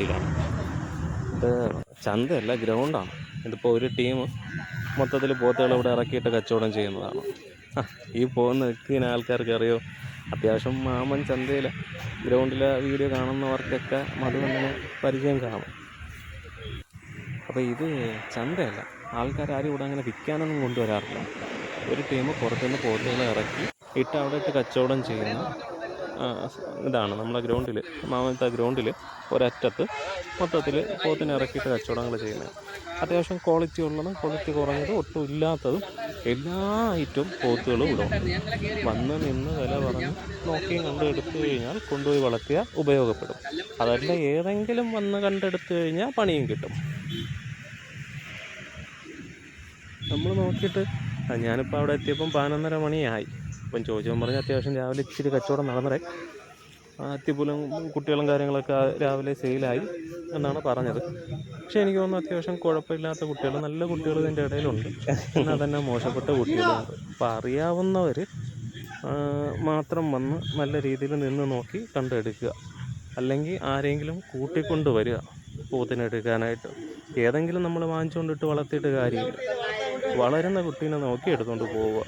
ഗ്രൗണ്ടിലാണ് ഇത് ചന്തയല്ല ഗ്രൗണ്ടാണ്. ഇതിപ്പോൾ ഒരു ടീം മൊത്തത്തിൽ പോത്തുകൾ ഇവിടെ ഇറക്കിയിട്ട് കച്ചവടം ചെയ്യുന്നതാണ്. ഈ പോകുന്ന നിൽക്കുന്ന ആൾക്കാർക്ക് അറിയോ അത്യാവശ്യം മാമൻ ചന്തയിൽ ഗ്രൗണ്ടിലെ വീഡിയോ കാണുന്നവർക്കൊക്കെ മധുവണ്ണന് പരിചയം കാണും. അപ്പോൾ ഇത് ചന്തയല്ല. ആൾക്കാരും ഇവിടെ അങ്ങനെ വിൽക്കാനൊന്നും കൊണ്ടുവരാറില്ല. ഒരു ടീം പുറത്തുനിന്ന് പോത്തുകൾ ഇറക്കി ഇട്ട് അവിടെ ഇട്ട് കച്ചവടം ചെയ്യുന്ന. ഇതാണ് നമ്മളെ ഗ്രൗണ്ടിൽ മാമത്തെ ഗ്രൗണ്ടിൽ ഒരറ്റത്ത് മൊത്തത്തിൽ പോത്തിനെ ഇറക്കിയിട്ട് കച്ചവടങ്ങൾ ചെയ്യുന്നത്. അത്യാവശ്യം ക്വാളിറ്റി ഉള്ളതും ക്വാളിറ്റി കുറഞ്ഞതും ഒട്ടും ഇല്ലാത്തതും എല്ലാ ഐറ്റവും പോത്തുകളും ഉണ്ട്. വന്ന് നിന്ന് വില പറഞ്ഞ് നോക്കിയും കണ്ട് എടുത്തു കഴിഞ്ഞാൽ കൊണ്ടുപോയി വളർത്തിയാൽ ഉപയോഗപ്പെടും. അതല്ല ഏതെങ്കിലും വന്ന് കണ്ടെടുത്തു കഴിഞ്ഞാൽ പണിയും കിട്ടും. നമ്മൾ നോക്കിയിട്ട് ഞാനിപ്പോൾ അവിടെ എത്തിയപ്പം പതിനൊന്നര മണിയായി. അപ്പം ചോദിച്ചവൻ പറഞ്ഞ് അത്യാവശ്യം രാവിലെ ഇച്ചിരി കച്ചവടം നടന്നറേ അത്തിപ്പൂലും കുട്ടികളും കാര്യങ്ങളൊക്കെ രാവിലെ സെയിലായി എന്നാണ് പറഞ്ഞത്. പക്ഷേ എനിക്ക് തോന്നുന്നു അത്യാവശ്യം കുഴപ്പമില്ലാത്ത കുട്ടികൾ നല്ല കുട്ടികൾ ഇതിന്റെ ഇടയിലുണ്ട്. എന്നാൽ തന്നെ മോശപ്പെട്ട കുട്ടികളുണ്ട് അപ്പം അറിയാവുന്നവർ മാത്രം വന്ന് നല്ല രീതിയിൽ നിന്ന് നോക്കി കണ്ടെടുക്കുക. അല്ലെങ്കിൽ ആരെങ്കിലും കൂട്ടിക്കൊണ്ട് വരിക പോത്തിനെടുക്കാനായിട്ട്. ഏതെങ്കിലും നമ്മൾ വാങ്ങിച്ചുകൊണ്ടിട്ട് വളർത്തിയിട്ട് കാര്യമില്ല. വളരുന്ന കുട്ടീനെ നോക്കി എടുത്തുകൊണ്ട് പോവുക.